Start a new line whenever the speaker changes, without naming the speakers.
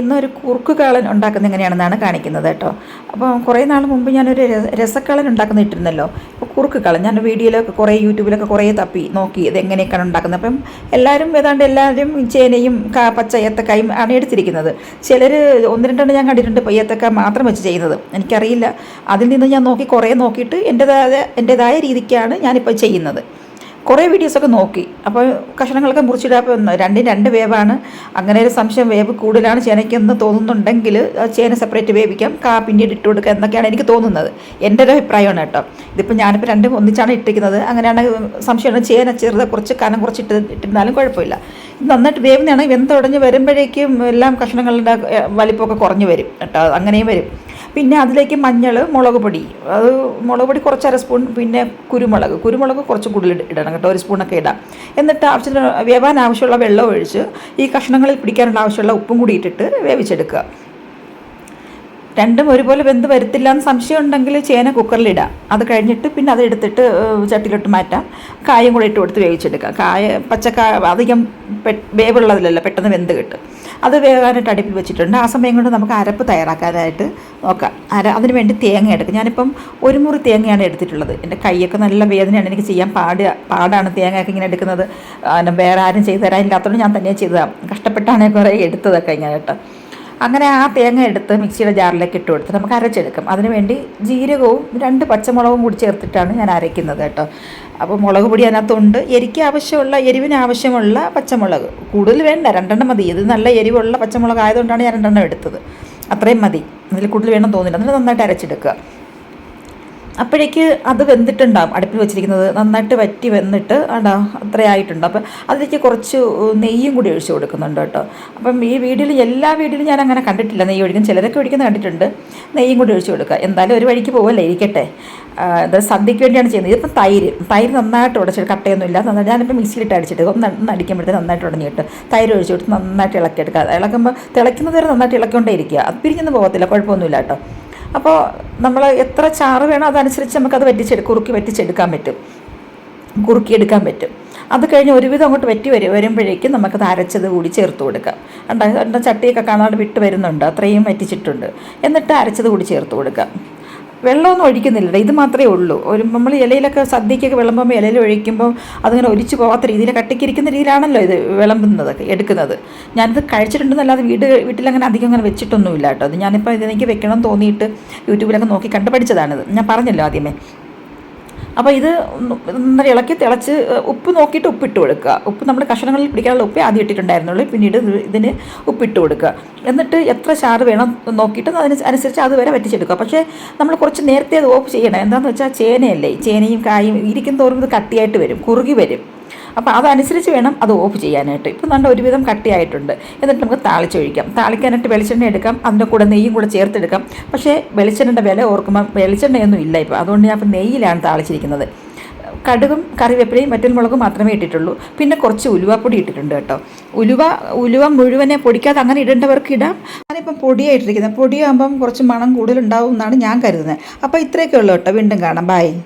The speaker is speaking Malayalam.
ഇന്നൊരു കുറുക്ക് ഉണ്ടാക്കുന്ന എങ്ങനെയാണെന്നാണ് കാണിക്കുന്നത് കേട്ടോ. അപ്പോൾ കുറേ നാൾ മുമ്പ് ഞാനൊരു രസക്കളൻ ഉണ്ടാക്കുന്ന ഇട്ടിരുന്നല്ലോ അപ്പോൾ കുറുക്ക് കാളൻ ഞാൻ വീഡിയോയിലൊക്കെ കുറേ യൂട്യൂബിലൊക്കെ കുറേ തപ്പി നോക്കി ഇത് എങ്ങനെയൊക്കെയാണ് ഉണ്ടാക്കുന്നത്. അപ്പം എല്ലാവരും ഏതാണ്ട് എല്ലാവരും ചേനയും പച്ച ഏത്തക്കായും ആണ് എടുത്തിരിക്കുന്നത്. ചിലർ ഒന്ന് രണ്ടെണ്ണം ഞാൻ കണ്ടിട്ടുണ്ട് ഏത്തക്ക മാത്രം വെച്ച് ചെയ്യുന്നത്. എനിക്കറിയില്ല. അതിൽ നിന്ന് ഞാൻ നോക്കി കുറേ നോക്കിയിട്ട് എന്റെതായ എന്റെതായ രീതിക്കാണ് ഞാനിപ്പോൾ ചെയ്യുന്നത്. കുറേ വീഡിയോസൊക്കെ നോക്കി. അപ്പോൾ കഷ്ണങ്ങളൊക്കെ മുറിച്ചിടാപ്പോൾ രണ്ടും രണ്ട് വേവാണ്. അങ്ങനെ ഒരു സംശയം വേവ് കൂടുതലാണ് ചേനയ്ക്കെന്ന് തോന്നുന്നുണ്ടെങ്കിൽ ചേന സെപ്പറേറ്റ് വേവിക്കാം. കാ പിന്നീട് ഇട്ട് കൊടുക്കുക എന്നൊക്കെയാണ് എനിക്ക് തോന്നുന്നത്. എന്റെ ഒരു അഭിപ്രായമാണ് കേട്ടോ. ഇതിപ്പോൾ ഞാനിപ്പോൾ രണ്ടും ഒന്നിച്ചാണ് ഇട്ടിരിക്കുന്നത്. അങ്ങനെയാണ് സംശയമാണ് ചേന ചെറുത് കുറച്ച് കനം കുറച്ചിട്ട് ഇട്ടിരുന്നാലും കുഴപ്പമില്ല. നന്നായിട്ട് വേവുന്നതാണ്. വെന്തുടഞ്ഞ് വരുമ്പോഴേക്കും എല്ലാം കഷ്ണങ്ങളുടെ വലിപ്പമൊക്കെ കുറഞ്ഞു വരും കേട്ടോ. അങ്ങനെയും വരും. പിന്നെ അതിലേക്ക് മഞ്ഞൾ മുളക് പൊടി. അത് മുളക് പൊടി കുറച്ച് അര സ്പൂൺ പിന്നെ കുരുമുളക്. കുരുമുളക് കുറച്ച് കൂടുതൽ ഇട- ഇടണം കേട്ടോ ഒരു സ്പൂണൊക്കെ ഇടാം. എന്നിട്ട് ആവശ്യത്തിന് വേവാൻ ആവശ്യമുള്ള വെള്ളം ഒഴിച്ച് ഈ കഷ്ണങ്ങളിൽ പിടിക്കാനുള്ള ആവശ്യമുള്ള ഉപ്പും കൂടി ഇട്ടിട്ട് വേവിച്ചെടുക്കുക. രണ്ടും ഒരുപോലെ വെന്ത് വരത്തില്ല എന്ന് സംശയം ഉണ്ടെങ്കിൽ ചേന കുക്കറിലിടാം. അത് കഴിഞ്ഞിട്ട് പിന്നെ അത് എടുത്തിട്ട് ചട്ടിയിലോട്ട് മാറ്റാം. കായും കൂടെ ഇട്ട് കൊടുത്ത് വേവിച്ചെടുക്കാം കായ പച്ചക്കായ അധികം വേവുള്ളതിലല്ല പെട്ടെന്ന് വെന്ത് കിട്ടും. അത് വേവാനായിട്ട് അടുപ്പിൽ വെച്ചിട്ടുണ്ട്. ആ സമയം കൊണ്ട് നമുക്ക് അരപ്പ് തയ്യാറാക്കാനായിട്ട് നോക്കാം. അര അതിന് വേണ്ടി തേങ്ങ എടുക്കും. ഞാനിപ്പം ഒരു മുറി തേങ്ങയാണ് എടുത്തിട്ടുള്ളത്. എന്റെ കൈയൊക്കെ നല്ല വേദനയാണ്. എനിക്ക് ചെയ്യാൻ പാട് പാടാണ് തേങ്ങയൊക്കെ ഇങ്ങനെ എടുക്കുന്നത്. വേറെ ആരും ചെയ്തു തരാനില്ലാത്തതുകൊണ്ട് ഞാൻ തന്നെ ചെയ്തതാണ് കഷ്ടപ്പെട്ടാണ് കുറേ എടുത്തതൊക്കെ ഇങ്ങനെ കേട്ടോ. അങ്ങനെ ആ തേങ്ങ എടുത്ത് മിക്സിയുടെ ജാറിലേക്ക് ഇട്ട് കൊടുത്ത് നമുക്ക് അരച്ചെടുക്കും. അതിനുവേണ്ടി ജീരകവും രണ്ട് പച്ചമുളകും കൂടി ചേർത്തിട്ടാണ് ഞാൻ അരയ്ക്കുന്നത് കേട്ടോ. അപ്പോൾ മുളക് പൊടി അതിനകത്തുണ്ട്. എരിക്ക് ആവശ്യമുള്ള എരിവിന് ആവശ്യമുള്ള പച്ചമുളക്. കൂടുതൽ വേണ്ട രണ്ടെണ്ണം മതി. ഇത് നല്ല എരിവുള്ള പച്ചമുളക് ആയതുകൊണ്ടാണ് ഞാൻ രണ്ടെണ്ണം എടുത്തത്. അത്രയും മതി. അതിൽ കൂടുതൽ വേണം തോന്നില്ല. എന്നിട്ട് നന്നായിട്ട് അരച്ചെടുക്കുക. അപ്പോഴേക്ക് അത് വെന്തിട്ടുണ്ടാകും അടുപ്പിൽ വെച്ചിരിക്കുന്നത് നന്നായിട്ട് വറ്റി വെന്നിട്ട് ആടാ അത്രയായിട്ടുണ്ട് അപ്പം അതിലേക്ക് കുറച്ച് നെയ്യും കൂടി ഒഴിച്ച് കൊടുക്കുന്നുണ്ട് കേട്ടോ. അപ്പം ഈ വീഡിയോയിൽ എല്ലാ വീഡിയോയിലും ഞാൻ അങ്ങനെ കണ്ടിട്ടില്ല. നെയ്യ് ഒഴിക്കും. ചിലരൊക്കെ ഒഴിക്കുന്നത് കണ്ടിട്ടുണ്ട്. നെയ്യും കൂടി ഒഴിച്ച് കൊടുക്കുക. എന്തായാലും ഒരു വഴിക്ക് പോവല്ലേ? ഇരിക്കട്ടെ. എന്തായാലും സദ്യയ്ക്ക് വേണ്ടിയാണ് ചെയ്യുന്നത്. ഇതിപ്പം തൈര്. തൈര് നന്നായിട്ട് ഉടച്ചിട്ട് കട്ടയൊന്നും ഇല്ല നന്നായിട്ട് ഞാനിപ്പോൾ മിക്സിയിലിട്ട് അടിച്ചിട്ട് ഒന്ന് അടിക്കുമ്പോഴത്തേക്ക് നന്നായിട്ട് ഉടഞ്ഞിട്ട് തൈര് ഒഴിച്ചു കൊടുത്ത് നന്നായിട്ട് ഇളക്കിയെടുക്കുക. ഇളക്കുമ്പോൾ തിളയ്ക്കുന്നത് വരെ നന്നായിട്ട് ഇളക്കൊണ്ടേ ഇരിക്കുക. അത് പിരിഞ്ഞൊന്നും പോകത്തില്ല. കുഴപ്പമൊന്നുമില്ല കേട്ടോ. അപ്പോൾ നമ്മൾ എത്ര ചാറ് വേണോ അതനുസരിച്ച് നമുക്കത് വറ്റിച്ചെടു കുറുക്കി വറ്റിച്ചെടുക്കാൻ പറ്റും. കുറുക്കിയെടുക്കാൻ പറ്റും. അത് കഴിഞ്ഞ് ഒരുവിധം അങ്ങോട്ട് വറ്റി വരും വരുമ്പോഴേക്കും നമുക്കത് അരച്ചത് കൂടി ചേർത്ത് കൊടുക്കാം. കണ്ടോ? ചട്ടിയൊക്കെ കാണാതെ വിട്ട് വരുന്നുണ്ട്. അത്രയും വറ്റിച്ചിട്ടുണ്ട്. എന്നിട്ട് അരച്ചത് കൂടി ചേർത്ത് കൊടുക്കാം. വെള്ളമൊന്നും ഒഴിക്കുന്നില്ല ഇത് മാത്രമേ ഉള്ളൂ. ഒരു നമ്മൾ ഇലയിലൊക്കെ സദ്യക്കൊക്കെ വിളമ്പുമ്പോൾ ഇലയിൽ ഒഴിക്കുമ്പോൾ അതിങ്ങനെ ഒലിച്ചു പോകാത്ത രീതിയിൽ കട്ടിക്കിരിക്കുന്ന രീതിയിലാണല്ലോ ഇത് വിളമ്പുന്നതൊക്കെ എടുക്കുന്നത്. ഞാനിത് കഴിച്ചിട്ടുണ്ടെന്നല്ലാതെ വീട് വീട്ടിലങ്ങനെ അധികം അങ്ങനെ വെച്ചിട്ടൊന്നുമില്ല കേട്ടോ. അത് ഞാനിപ്പോൾ ഇതെനിക്ക് വെക്കണം തോന്നിയിട്ട് യൂട്യൂബിലൊക്കെ നോക്കി കണ്ടുപഠിച്ചതാണിത്. ഞാൻ പറഞ്ഞല്ലോ ആദ്യമേ. അപ്പോൾ ഇത് നന്നായി ഇളക്കി തിളച്ച് ഉപ്പ് നോക്കിയിട്ട് ഉപ്പിട്ട് കൊടുക്കുക. ഉപ്പ് നമ്മൾ കഷണങ്ങളിൽ പിടിക്കാനുള്ള ഉപ്പ് ആദ്യം ഇട്ടിട്ടുണ്ടായിരുന്നുള്ളൂ. പിന്നീട് ഇത് ഇതിന് ഉപ്പിട്ട് കൊടുക്കുക. എന്നിട്ട് എത്ര ചാറ് വേണം നോക്കിയിട്ട് അതിന് അനുസരിച്ച് അതുവരെ വറ്റിച്ചെടുക്കുക. പക്ഷേ നമ്മൾ കുറച്ച് നേരത്തെ അത് ഓഫ് ചെയ്യണം. എന്താണെന്ന് വെച്ചാൽ ചേനയല്ലേ? ചേനയും കായും ഇരിക്കും തോറും ഇത് കട്ടിയായിട്ട് വരും കുറുകി വരും. അപ്പോൾ അതനുസരിച്ച് വേണം അത് ഓഫ് ചെയ്യാനായിട്ട്. ഇപ്പം നല്ല ഒരുവിധം കട്ടിയായിട്ടുണ്ട്. എന്നിട്ട് നമുക്ക് താളിച്ചൊഴിക്കാം താളിക്കാനായിട്ട് വെളിച്ചെണ്ണ എടുക്കാം. അതിന്റെ കൂടെ നെയ്യും കൂടെ ചേർത്തെടുക്കാം. പക്ഷേ വെളിച്ചെണ്ണയുടെ വില ഓർക്കുമ്പോൾ വെളിച്ചെണ്ണയൊന്നും ഇല്ല ഇപ്പോൾ അതുകൊണ്ട് ഞാൻ ഇപ്പം നെയ്യിലാണ് താളിച്ചിരിക്കുന്നത്. കടുകും കറിവേപ്പിലയും മറ്റൽ മുളകും മാത്രമേ ഇട്ടിട്ടുള്ളൂ. പിന്നെ കുറച്ച് ഉലുവപ്പൊടി ഇട്ടിട്ടുണ്ട് കേട്ടോ. ഉലുവ ഉലുവ മുഴുവനെ പൊടിക്കാതെ അങ്ങനെ ഇടേണ്ടവർക്ക് ഇടാം. ഞാനിപ്പം പൊടിയായിട്ടിരിക്കുന്നത്. പൊടിയാകുമ്പം കുറച്ച് മണം കൂടുതലുണ്ടാവും എന്നാണ് ഞാൻ കരുതുന്നത്. അപ്പോൾ ഇത്രയൊക്കെ ഉള്ളൂ കേട്ടോ. വീണ്ടും കാണാം. ബൈ